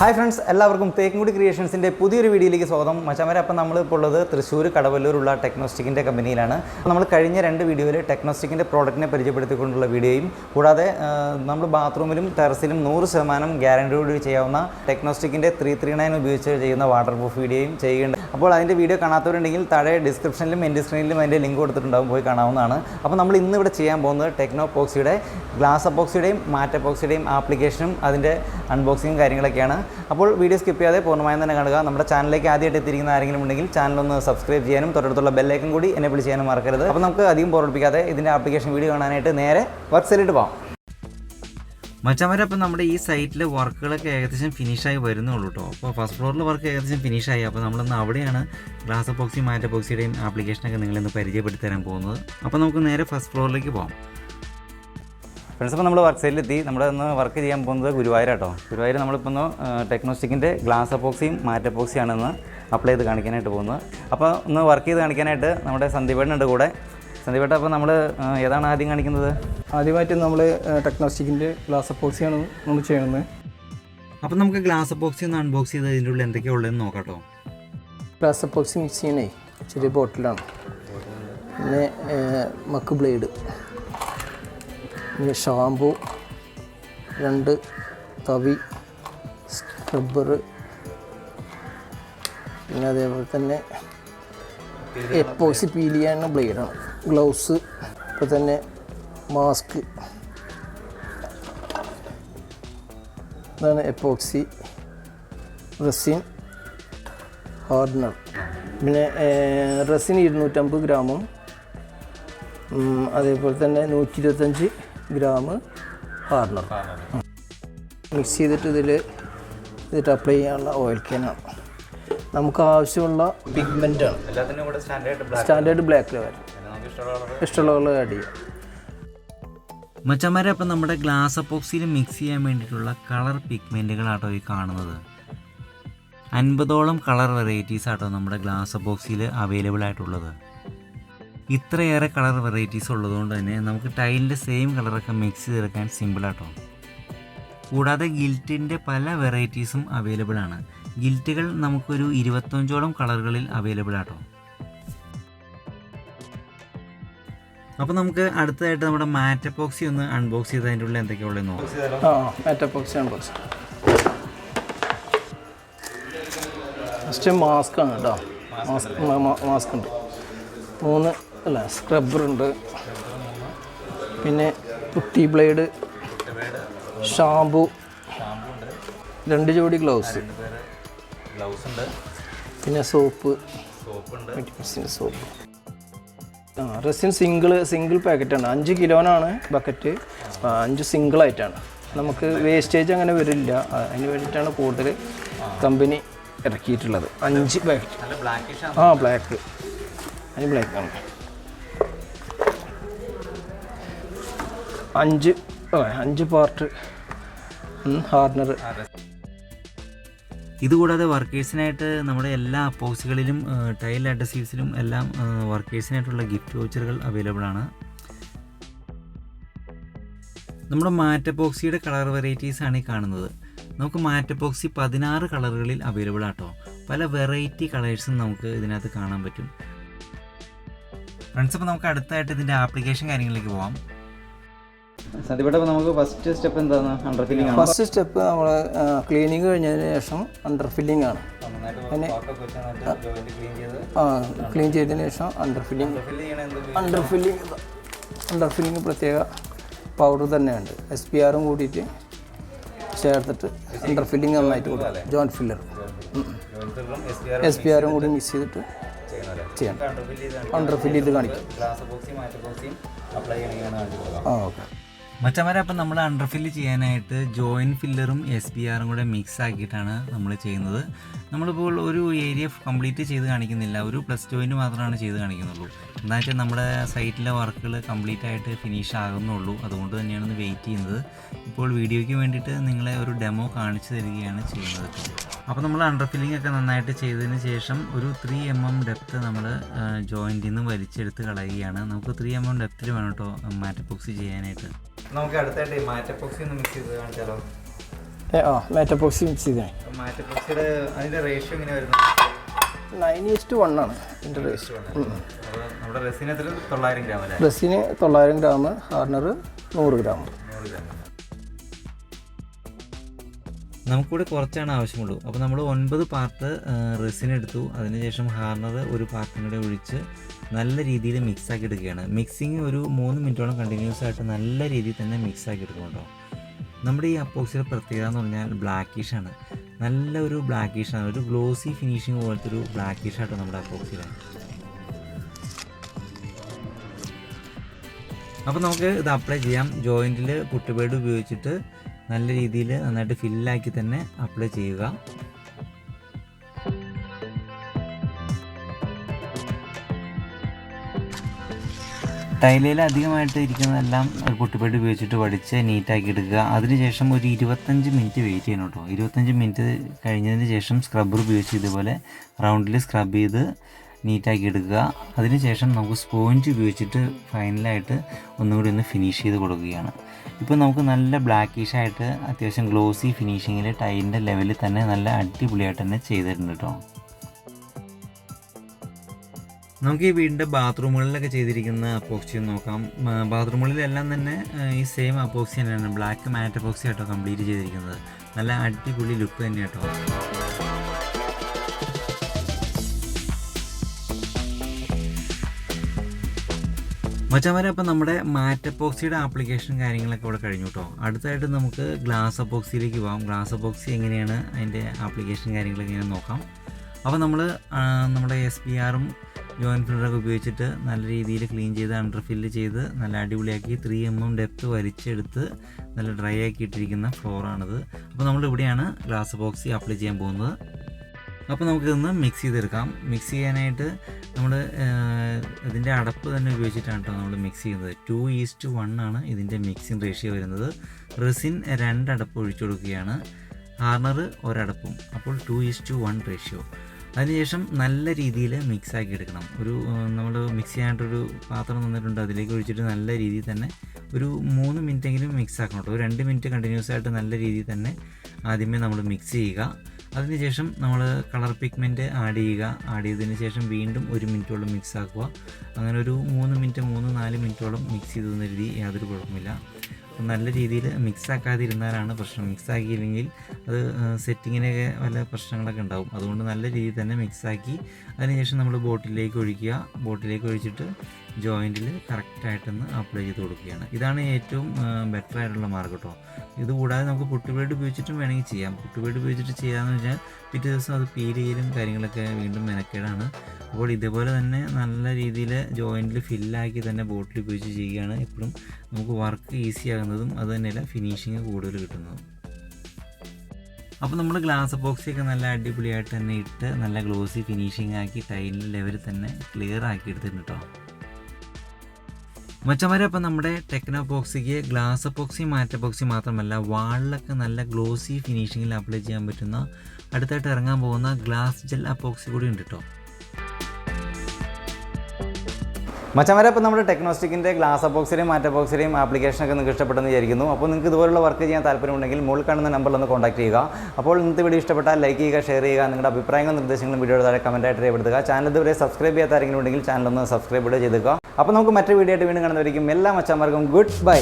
Hi friends എല്ലാവർക്കും തേക്കുംകുടി ക്രിയേഷൻസിന്റെ പുതിയൊരു വീഡിയോയിലേക്ക് സ്വാഗതം. മച്ചാമരെ അപ്പം നമ്മളിപ്പോൾ ഉള്ളത് തൃശ്ശൂർ കടവല്ലൂരുള്ള ടെക്നോസ്റ്റിക്കിന്റെ കമ്പനിയിലാണ്. നമ്മൾ കഴിഞ്ഞ രണ്ട് വീഡിയോയിൽ ടെക്നോസ്റ്റിക്കിന്റെ പ്രോഡക്റ്റിനെ പരിചയപ്പെടുത്തിക്കൊണ്ടുള്ള വീഡിയോയും കൂടാതെ നമ്മൾ ബാത്റൂമിലും ടെറസിലും നൂറ് ശതമാനം ഗ്യാരണ്ടിയോട് ചെയ്യാവുന്ന ടെക്നോസ്റ്റിക്കിന്റെ ത്രീ ത്രീ നയൻ ഉപയോഗിച്ച് ചെയ്യുന്ന വാട്ടർ പ്രൂഫ് വീഡിയോയും ചെയ്യുന്നുണ്ട്. അപ്പോൾ അതിന്റെ വീഡിയോ കാണാത്തവരുണ്ടെങ്കിൽ താഴെ ഡിസ്ക്രിപ്ഷനിലും എന്റെ സ്ക്രീനിലും അതിന്റെ ലിങ്ക് കൊടുത്തിട്ടുണ്ടാകും പോയി കാണാവുന്നതാണ്. അപ്പോൾ നമ്മൾ ഇന്ന് ഇവിടെ ചെയ്യാൻ പോകുന്നത് ടെക്നോ പോക്സിയുടെ ഗ്ലാസ് അപ്പോക്സിയുടെയും മാറ്റ് അപ്പോക്സിയുടെയും ആപ്ലിക്കേഷനും അതിന്റെ അൺബോക്സിങ്ങും കാര്യങ്ങളൊക്കെയാണ്. അപ്പോൾ വീഡിയോ സ്കിപ്പ് ചെയ്യാതെ പൂർണമായും തന്നെ കാണുക. നമ്മുടെ ചാനലിലേക്ക് ആദ്യമായിട്ട് എത്തിയിരിക്കുന്ന ആരെങ്കിലും ഉണ്ടെങ്കിൽ ചാനൽ ഒന്ന് സബ്സ്ക്രൈബ് ചെയ്യാനും തൊട്ടടുത്തുള്ള ബെല്ലൈക്കൻ കൂടി എന്നെ ചെയ്യാനും മറക്കരുത്. അപ്പോൾ നമുക്ക് അധികം പോർപ്പിക്കാതെ ഇതിന്റെ ആപ്ലിക്കേഷൻ വീഡിയോ കാണാനായിട്ട് നേരെ വർക്ക്സൈലിട്ട് പോകാം മച്ചാമാരെ അപ്പം നമ്മുടെ ഈ സൈറ്റിലെ വർക്കുകളൊക്കെ ഏകദേശം ഫിനിഷായി വരുന്നുള്ളൂ കേട്ടോ അപ്പോൾ ഫസ്റ്റ് ഫ്ലോറിലെ വർക്ക് ഏകദേശം ഫിനിഷായി അപ്പോൾ നമ്മളൊന്ന് അവിടെയാണ് ഗ്ലാസ് ബോക്സി മാറ്റ ബോക്സിയുടെയും ആപ്ലിക്കേഷനൊക്കെ നിങ്ങളിന്ന് പരിചയപ്പെടുത്തി തരാൻ പോകുന്നത്. അപ്പോൾ നമുക്ക് നേരെ ഫസ്റ്റ് ഫ്ലോറിലേക്ക് പോകാം ഫ്രണ്ട്സ് ഇപ്പോൾ നമ്മൾ വർക്ക് സൈഡിലെത്തി നമ്മൾ ഇന്ന് വർക്ക് ചെയ്യാൻ പോകുന്നത് ഗുരുവായൂരാട്ടോ ഗുരുവായൂർ നമ്മളിപ്പോൾ ഒന്ന് ടെക്നോസ്റ്റിക്കിന്റെ ഗ്ലാസ് അപ്പോക്സിയും മാറ്റ് അപ്പോക്സിയാണ് ഇന്ന് അപ്ലൈ ചെയ്ത് കാണിക്കാനായിട്ട് പോകുന്നത്. അപ്പോൾ ഒന്ന് വർക്ക് ചെയ്ത് കാണിക്കാനായിട്ട് നമ്മുടെ സന്ദീപേട്ടനുണ്ട് കൂടെ. സന്ദീപേട്ട അപ്പോൾ നമ്മൾ ഏതാണ് ആദ്യം കാണിക്കുന്നത്? ആദ്യമായിട്ട് നമ്മൾ ടെക്നോസ്റ്റിക്കിന്റെ ഗ്ലാസ് അപ്പോക്സിയാണ് നമ്മൾ ചെയ്യുന്നത്. അപ്പോൾ നമുക്ക് ഗ്ലാസ് അപ്പോക്സി ഒന്ന് അൺബോക്സ് ചെയ്ത് അതിന്റെ ഉള്ളിൽ എന്തൊക്കെയാണ് ഉള്ളതെന്ന് നോക്കാം കേട്ടോ ഗ്ലാസ് അപ്പോക്സി മിക്സ് ചെയ്യണേ ചെറിയ ബോട്ടിലാണ് പിന്നെ മക്ക് ബ്ലേഡ് പിന്നെ ഷാമ്പു രണ്ട് തവി സ്ക്രബ്ബർ പിന്നെ അതേപോലെ തന്നെ എപ്പോസി പീൽ ചെയ്യാനുള്ള ബ്ലേഡാണ് ഗ്ലൗസ് ഇപ്പോൾ തന്നെ മാസ്ക് ഇതാണ് എപ്പോക്സി റെസിൻ ഹാർഡ്നർ പിന്നെ റെസിൻ ഇരുന്നൂറ്റമ്പത് ഗ്രാമും അതേപോലെ തന്നെ നൂറ്റി ഇരുപത്തഞ്ച് ഗ്രാം ഹാർഡനർ മിക്സ് ചെയ്തിട്ട് ഇതിൽ ഇതിട്ട് അപ്ലൈ ചെയ്യാനുള്ള ഓയിൽ കെയിനാണ് നമുക്ക് ആവശ്യമുള്ള പിഗ്മെന്റ് ആണ്. കൂടെ സ്റ്റാൻഡേർഡ് സ്റ്റാൻഡേർഡ് ബ്ലാക്ക് ലെവൽ ഇഷ്ടമുള്ള കളർ ആഡ് ചെയ്യാം. മച്ചന്മാരെ അപ്പം നമ്മുടെ ഗ്ലാസ് അപ്പോക്സിയിൽ മിക്സ് ചെയ്യാൻ വേണ്ടിയിട്ടുള്ള കളർ പിഗ്മെന്റുകളാട്ടോ ഈ കാണുന്നത്. അൻപതോളം കളർ വെറൈറ്റീസ് ആട്ടോ നമ്മുടെ ഗ്ലാസ് ബോക്സിൽ അവൈലബിൾ ആയിട്ടുള്ളത്. ഇത്രയേറെ കളർ വെറൈറ്റീസ് ഉള്ളതുകൊണ്ട് തന്നെ നമുക്ക് ടൈലിന്റെ സെയിം കളറൊക്കെ മിക്സ് ചെയ്തെടുക്കാൻ സിമ്പിളാട്ടോ കൂടാതെ ഗിൽറ്റിന്റെ പല വെറൈറ്റീസും അവൈലബിൾ ആണ്. ഗിൽറ്റുകൾ നമുക്കൊരു ഇരുപത്തഞ്ചോളം കളറുകളിൽ അവൈലബിൾ ആട്ടോ. അപ്പോൾ നമുക്ക് അടുത്തതായിട്ട് നമ്മുടെ മാറ്റപ്പോക്സി ഒന്ന് അൺബോക്സ് ചെയ്ത് അതിന്റെ ഉള്ളിൽ എന്തൊക്കെയുള്ളതെന്ന് നോക്കാം. ഫസ്റ്റ് മാസ്ക് ആണ് കേട്ടോ. മാസ്ക് മാസ്ക് ഉണ്ട്. മൂന്ന് അല്ല സ്ക്രബ്ബർ ഉണ്ട്. പിന്നെ പുട്ടി ബ്ലേഡ് ഷാമ്പു രണ്ട് ജോഡി ഗ്ലൗസ് ഗ്ലൗസ് ഉണ്ട്. പിന്നെ സോപ്പ് സോപ്പ് ആ റെസിൻ സിംഗിൾ സിംഗിൾ പാക്കറ്റാണ് അഞ്ച് കിലോനാണ് ബക്കറ്റ് അഞ്ച് സിംഗിൾ ആയിട്ടാണ്. നമുക്ക് വേസ്റ്റേജ് അങ്ങനെ വരില്ല. അതിന് വേണ്ടിയിട്ടാണ് കൂടുതൽ കമ്പനി ഇറക്കിയിട്ടുള്ളത്. അഞ്ച് പാക്കറ്റ് ബ്ലാക്കിഷ് ആ ബ്ലാക്ക് അതിന് ബ്ലാക്കാണ് അഞ്ച് അഞ്ച് പാർട്ട് ഹാർഡനർ ഇതുകൂടാതെ വർക്കേഴ്സിനായിട്ട് നമ്മുടെ എല്ലാ പോസ്റ്റുകളിലും ടൈൽ അഡസീവ്സിലും എല്ലാം വർക്കേഴ്സിനായിട്ടുള്ള ഗിഫ്റ്റ് വൗച്ചറുകൾ അവൈലബിൾ ആണ്. നമ്മുടെ മാറ്റപ്പോക്സിയുടെ കളർ വെറൈറ്റീസ് ആണ് ഈ കാണുന്നത്. നമുക്ക് മാറ്റപ്പോക്സി പതിനാറ് കളറുകളിൽ അവൈലബിൾ ആട്ടോ. പല വെറൈറ്റി കളേഴ്സും നമുക്ക് ഇതിനകത്ത് കാണാൻ പറ്റും. ഫ്രണ്ട്സ് അപ്പോൾ നമുക്ക് അടുത്തായിട്ട് ഇതിന്റെ ആപ്ലിക്കേഷൻ കാര്യങ്ങളിലേക്ക് പോവാം. നമുക്ക് ഫസ്റ്റ് സ്റ്റെപ്പ് എന്താണ്? അണ്ടർ ഫില്ലിംഗ് ഫസ്റ്റ് സ്റ്റെപ്പ് നമ്മൾ ക്ലീനിങ് കഴിഞ്ഞതിന് ശേഷം അണ്ടർ ഫില്ലിംഗ് ആണ്. പിന്നെ ആ ക്ലീൻ ചെയ്തതിന് ശേഷം under filling under filling under filling പ്രത്യേക പൗഡർ തന്നെയുണ്ട്. എസ് പി ആറും കൂടിയിട്ട് ചേർത്തിട്ട് അണ്ടർ ഫില്ലിംഗ് നന്നായിട്ട് കൊടുക്കും. ജോയിന്റ് ഫില്ലർ എസ് പി ആറും കൂടി മിക്സ് ചെയ്തിട്ട് ചെയ്യണം. അണ്ടർ ഫില്ല് ചെയ്ത് കാണിക്കും. ആ ഓക്കെ. മച്ചന്മാരെ അപ്പം നമ്മൾ അണ്ടർ ഫില്ല് ചെയ്യാനായിട്ട് ജോയിൻ ഫില്ലറും എസ് പി ആറും കൂടെ മിക്സ് ആക്കിയിട്ടാണ് നമ്മൾ ചെയ്യുന്നത്. നമ്മളിപ്പോൾ ഒരു ഏരിയ കംപ്ലീറ്റ് ചെയ്ത് കാണിക്കുന്നില്ല. ഒരു പ്ലസ് ജോയിന്റ് മാത്രമാണ് ചെയ്ത് കാണിക്കുന്നുള്ളൂ. എന്താ വെച്ചാൽ നമ്മുടെ സൈറ്റിലെ വർക്കുകൾ കംപ്ലീറ്റ് ആയിട്ട് ഫിനിഷ് ആകുന്നുള്ളൂ. അതുകൊണ്ട് തന്നെയാണ് ഇന്ന് വെയിറ്റ് ചെയ്യുന്നത്. ഇപ്പോൾ വീഡിയോയ്ക്ക് വേണ്ടിയിട്ട് നിങ്ങളെ ഒരു ഡെമോ കാണിച്ചു തരികയാണ് ചെയ്യുന്നത്. അപ്പോൾ നമ്മൾ അണ്ടർ ഫില്ലിംഗ് ഒക്കെ നന്നായിട്ട് ചെയ്തതിന് ശേഷം ഒരു ത്രീ എം എം ഡെപ്ത് നമ്മൾ ജോയിന്റിൽ നിന്ന് വലിച്ചെടുത്ത് കളയുകയാണ്. നമുക്ക് ത്രീ എം എം ഡെപ്തിൽ വേണം കേട്ടോ മാറ്റപ്പോക്സി ചെയ്യാനായിട്ട്. നമുക്ക് അടുത്തായിട്ട് മാറ്റപ്പോക്സി ഒന്ന് മിക്സ് ചെയ്ത് കാണിച്ചാലോ? ആ മാറ്റപ്പോക്സി മിക്സ് ചെയ്തേ. മാറ്റപ്പോക്സിയുടെ അതിന്റെ റേഷ്യോ എങ്ങനെ വരുന്നത് നയൻ ഈസ്റ്റ് വൺ ആണ് ഇതിന്റെ അപ്പോൾ നമ്മുടെ എത്ര? തൊള്ളായിരം ഗ്രാം അല്ലേ? ഡ്രസ്സിന് തൊള്ളായിരം ഗ്രാം ഹാർണർ നൂറ് ഗ്രാം നമുക്കിവിടെ കുറച്ചാണ് ആവശ്യമുള്ളൂ. അപ്പോൾ നമ്മൾ ഒൻപത് പാർട്ട് റെസിൻ എടുത്തു. അതിനുശേഷം ഹാർണർ ഒരു പാർട്ടും കൂടെ ഒഴിച്ച് നല്ല രീതിയിൽ മിക്സ് ആക്കി എടുക്കുകയാണ്. മിക്സിങ് ഒരു മൂന്ന് മിനിറ്റോളം കണ്ടിന്യൂസ് ആയിട്ട് നല്ല രീതിയിൽ തന്നെ മിക്സ് ആക്കി എടുക്കുന്നുണ്ടോ? നമ്മുടെ ഈ അപ്പോക്സിയുടെ പ്രത്യേകത എന്ന് പറഞ്ഞാൽ ബ്ലാക്കിഷ് ആണ്. നല്ല ഒരു ബ്ലാക്കിഷ് ആണ്. ഒരു ഗ്ലോസി ഫിനിഷിങ് പോലത്തെ ഒരു ബ്ലാക്കിഷ് ആട്ടോ നമ്മുടെ അപ്പോക്സിയുടെ. അപ്പോൾ നമുക്ക് ഇത് അപ്ലൈ ചെയ്യാം. ജോയിന്റിൽ പുട്ടുപേട് ഉപയോഗിച്ചിട്ട് നല്ല രീതിയിൽ നന്നായിട്ട് ഫില്ലാക്കി തന്നെ അപ്ലൈ ചെയ്യുക. ടൈലയിൽ അധികമായിട്ട് ഇരിക്കുന്നതെല്ലാം ഒരു പുട്ടുപേട് ഉപയോഗിച്ചിട്ട് വടിച്ച് നീറ്റാക്കി എടുക്കുക. അതിനുശേഷം ഒരു ഇരുപത്തഞ്ച് മിനിറ്റ് വെയിറ്റ് ചെയ്യണം കേട്ടോ. ഇരുപത്തഞ്ച് മിനിറ്റ് കഴിഞ്ഞതിന് ശേഷം സ്ക്രബ്ബർ ഉപയോഗിച്ച് ഇതുപോലെ റൗണ്ടിൽ സ്ക്രബ് ചെയ്ത് നീറ്റാക്കി എടുക്കുക. അതിനുശേഷം നമുക്ക് സ്പോഞ്ച് ഉപയോഗിച്ചിട്ട് ഫൈനലായിട്ട് ഒന്നുകൂടി ഒന്ന് ഫിനിഷ് ചെയ്ത് കൊടുക്കുകയാണ്. ഇപ്പോൾ നമുക്ക് നല്ല ബ്ലാക്കിഷ് ആയിട്ട് അത്യാവശ്യം ഗ്ലോസി ഫിനിഷിങ്ങിൽ ടൈലിന്റെ ലെവലിൽ തന്നെ നല്ല അടിപൊളിയായിട്ട് തന്നെ ചെയ്തിട്ടുണ്ട് കേട്ടോ. നമുക്ക് ഈ വീടിന്റെ ബാത്റൂമുകളിലൊക്കെ ചെയ്തിരിക്കുന്ന അപ്പോക്സി നോക്കാം. ബാത്റൂമുകളിലെല്ലാം തന്നെ ഈ സെയിം അപ്പോക്സി തന്നെയാണ്. ബ്ലാക്ക് മാറ്റ് അപ്പോക്സി ആട്ടോ കംപ്ലീറ്റ് ചെയ്തിരിക്കുന്നത്. നല്ല അടിപൊളി ലുക്ക് തന്നെ കേട്ടോ മച്ചാമാരെ അപ്പം നമ്മുടെ മാറ്റ് അപ്പോക്സിയുടെ ആപ്ലിക്കേഷൻ കാര്യങ്ങളൊക്കെ ഇവിടെ കഴിഞ്ഞു കേട്ടോ അടുത്തായിട്ട് നമുക്ക് ഗ്ലാസ് അപ്പോക്സിയിലേക്ക് പോകാം ഗ്ലാസ് അപ്പോക്സി എങ്ങനെയാണ് അതിന്റെ ആപ്ലിക്കേഷൻ കാര്യങ്ങളൊക്കെ എങ്ങനെ നോക്കാം. അപ്പോൾ നമ്മൾ നമ്മുടെ എസ് പി ആറും ജോയിൻ ഫിൽഡറൊക്കെ ഉപയോഗിച്ചിട്ട് നല്ല രീതിയിൽ ക്ലീൻ ചെയ്ത് അണ്ടർ ഫില്ല് ചെയ്ത് നല്ല അടിപൊളിയാക്കി ത്രീ എം എം ഡെപ്ത് വലിച്ചെടുത്ത് നല്ല ഡ്രൈ ആക്കിയിട്ടിരിക്കുന്ന ഫ്ലോറാണിത് അപ്പോൾ നമ്മൾ ഇവിടെയാണ് ഗ്ലാസ് ബോക്സി അപ്ലൈ ചെയ്യാൻ പോകുന്നത്. അപ്പോൾ നമുക്കിതൊന്ന് മിക്സ് ചെയ്തെടുക്കാം. മിക്സ് ചെയ്യാനായിട്ട് നമ്മൾ ഇതിന്റെ അടപ്പ് തന്നെ ഉപയോഗിച്ചിട്ടാണ് കേട്ടോ നമ്മൾ മിക്സ് ചെയ്യുന്നത്. ടു ഈസ്റ്റ് വൺ ആണ് ഇതിന്റെ മിക്സിങ് റേഷ്യോ വരുന്നത്. റെസിൻ രണ്ടടപ്പ് ഒഴിച്ചു കൊടുക്കുകയാണ്. ഹാർണർ ഒരടപ്പും. അപ്പോൾ ടു ഈസ്റ്റ് വൺ റേഷ്യോ അതിനുശേഷം നല്ല രീതിയിൽ മിക്സ് ആക്കി എടുക്കണം ഒരു നമ്മൾ മിക്സ് ചെയ്യാനായിട്ടൊരു പാത്രം തന്നിട്ടുണ്ട്. അതിലേക്ക് ഒഴിച്ചിട്ട് നല്ല രീതിയിൽ തന്നെ ഒരു മൂന്ന് മിനിറ്റെങ്കിലും മിക്സ് ആക്കണം കേട്ടോ. ഒരു രണ്ട് മിനിറ്റ് കണ്ടിന്യൂസ് ആയിട്ട് നല്ല രീതിയിൽ തന്നെ ആദ്യമേ നമ്മൾ മിക്സ് ചെയ്യുക. അതിനുശേഷം നമ്മൾ കളർ പിഗ്മെന്റ് ആഡ് ചെയ്യുക. ആഡ് ചെയ്തതിന് ശേഷം വീണ്ടും ഒരു മിനിറ്റോളം മിക്സ് ആക്കുക അങ്ങനെ ഒരു മൂന്ന് മിനിറ്റ് മൂന്ന് നാല് മിനിറ്റോളം മിക്സ് ചെയ്തു തന്ന രീതി യാതൊരു കുഴപ്പമില്ല. നല്ല രീതിയിൽ മിക്സ് ആക്കാതിരുന്നാലാണ് പ്രശ്നം. മിക്സ് ആക്കിയില്ലെങ്കിൽ അത് സെറ്റിങ്ങിനൊക്കെ വല്ല പ്രശ്നങ്ങളൊക്കെ ഉണ്ടാവും. അതുകൊണ്ട് നല്ല രീതിയിൽ തന്നെ മിക്സ് ആക്കി അതിനുശേഷം നമ്മൾ ബോട്ടിലേക്ക് ഒഴിക്കുക. ബോട്ടിലേക്ക് ഒഴിച്ചിട്ട് ജോയിന്റിൽ കറക്റ്റായിട്ടൊന്ന് അപ്ലൈ ചെയ്ത് കൊടുക്കുകയാണ്. ഇതാണ് ഏറ്റവും ബെറ്റർ ആയിട്ടുള്ള മാർഗം കേട്ടോ ഇത് കൂടാതെ നമുക്ക് പുട്ടുപേട് ഉപയോഗിച്ചിട്ടും വേണമെങ്കിൽ ചെയ്യാം. പുട്ടുപേട് ഉപയോഗിച്ചിട്ട് ചെയ്യാമെന്ന് വെച്ചാൽ പിറ്റേ ദിവസം അത് പീൽ കാര്യങ്ങളൊക്കെ വീണ്ടും മെനക്കേടാണ്. അപ്പോൾ ഇതുപോലെ തന്നെ നല്ല രീതിയിൽ ജോയിന്റിൽ ഫില്ലാക്കി തന്നെ ബോട്ടിൽ ഉപയോഗിച്ച് ചെയ്യുകയാണ് എപ്പോഴും നമുക്ക് വർക്ക് ഈസി ആകുന്നതും അത് തന്നെയല്ല ഫിനിഷിങ് കൂടുതൽ കിട്ടുന്നതും. അപ്പോൾ നമ്മൾ ഗ്ലാസ് ബോക്സിയൊക്കെ നല്ല അടിപൊളിയായിട്ട് തന്നെ ഇട്ട് നല്ല ഗ്ലോസി ഫിനിഷിംഗ് ആക്കി ടൈലിന്റെ ലെവൽ തന്നെ ക്ലിയർ ആക്കി എടുത്തിട്ടുണ്ട് കേട്ടോ മച്ചന്മാരെ അപ്പം നമ്മുടെ ടെക്നോ ബോക്സിക്ക് ഗ്ലാസ് ബോക്സി മാറ്റ ബോക്സി മാത്രമല്ല വാളിലൊക്കെ നല്ല ഗ്ലോസി ഫിനിഷിങ്ങിൽ അപ്ലൈ ചെയ്യാൻ പറ്റുന്ന അടുത്തായിട്ട് ഇറങ്ങാൻ പോകുന്ന ഗ്ലാസ് ജെൽ അപ്പോക്സി കൂടി ഉണ്ട് കേട്ടോ മച്ചമാരെ അപ്പോൾ നമ്മുടെ ടെക്നോസ്റ്റിക്കിന്റെ ഗ്ലാസ് ബോക്സിലെയും മാറ്റ ബോക്സിലെയും ആപ്ലിക്കേഷനൊക്കെ നിങ്ങൾക്ക് ഇഷ്ടപ്പെട്ടെന്ന് വിചാരിക്കുന്നു. അപ്പോൾ നിങ്ങൾക്ക് ഇതുപോലുള്ള വർക്ക് ചെയ്യാൻ താല്പര്യമുണ്ടെങ്കിൽ മുകളിൽ കാണുന്ന നമ്പറിൽ ഒന്ന് കോൺടാക്ട് ചെയ്യുക. അപ്പോൾ ഇന്നത്തെ വീഡിയോ ഇഷ്ടപ്പെട്ടാൽ ലൈക്ക് ചെയ്യുക ഷെയർ ചെയ്യുക നിങ്ങളുടെ അഭിപ്രായങ്ങളും നിർദ്ദേശങ്ങളും വീഡിയോയുടെ താഴെ കമന്റായിട്ട് രേഖപ്പെടുത്തുക. ചാനൽ ഇതുവരെ സബ്സ്ക്രൈബ് ചെയ്യാത്ത ആരെങ്കിലും ഉണ്ടെങ്കിൽ ചാനൽ ഒന്ന് സബ്സ്ക്രൈബ് ചെയ്തുക അപ്പോൾ നമുക്ക് മറ്റൊരു വീഡിയോ ആയിട്ട് വീണ്ടും കാണുന്നവരിക്കും എല്ലാ മച്ചന്മാർക്കും ഗുഡ് ബൈ